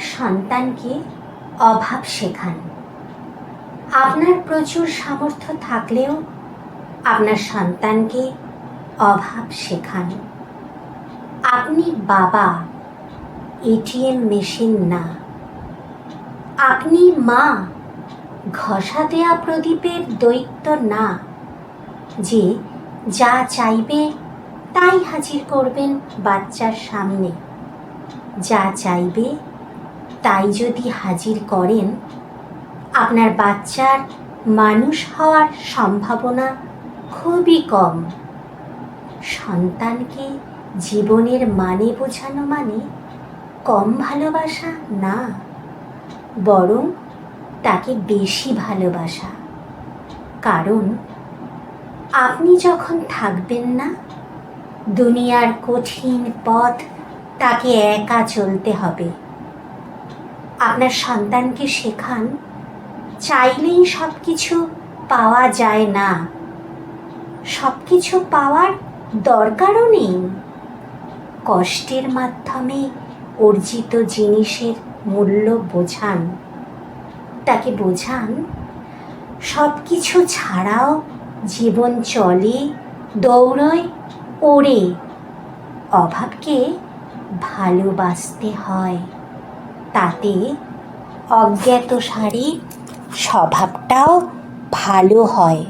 সন্তানকে অভাব শেখান। আপনার প্রচুর সামর্থ্য থাকলেও আপনার সন্তানকে অভাব শেখান। আপনি বাবা এটিএম মেশিন না। আপনি মা, ঘষা দেয়া প্রদীপের দৈত্য না। যে যা চাইবে তাই হাজির করবেন বাচ্চার সামনে। যা চাইবে, তাই যদি হাজির করেন, আপনার বাচ্চার মানুষ হওয়ার সম্ভাবনা খুবই কম। সন্তানকে জীবনের মানে বোঝানো মানে কম ভালোবাসা না, বরং তাকে বেশি ভালোবাসা। কারণ আপনি যখন থাকবেন না, দুনিয়ার কঠিন পথ তাকে একা চলতে হবে। আপনার সন্তানকে শেখান। চাইলেই সব কিছু পাওয়া যায় না। সব কিছু পাওয়ার দরকারও নেই। কষ্টের মাধ্যমে অর্জিত জিনিসের মূল্য বোঝান। তাকে বোঝান সব কিছু ছাড়াও জীবন চলে, দৌড়য়, ওড়ে। অভাবকে ভালোবাসতে হয়। তাতে অজ্ঞাত স্বভাবটাও ভালো হয়।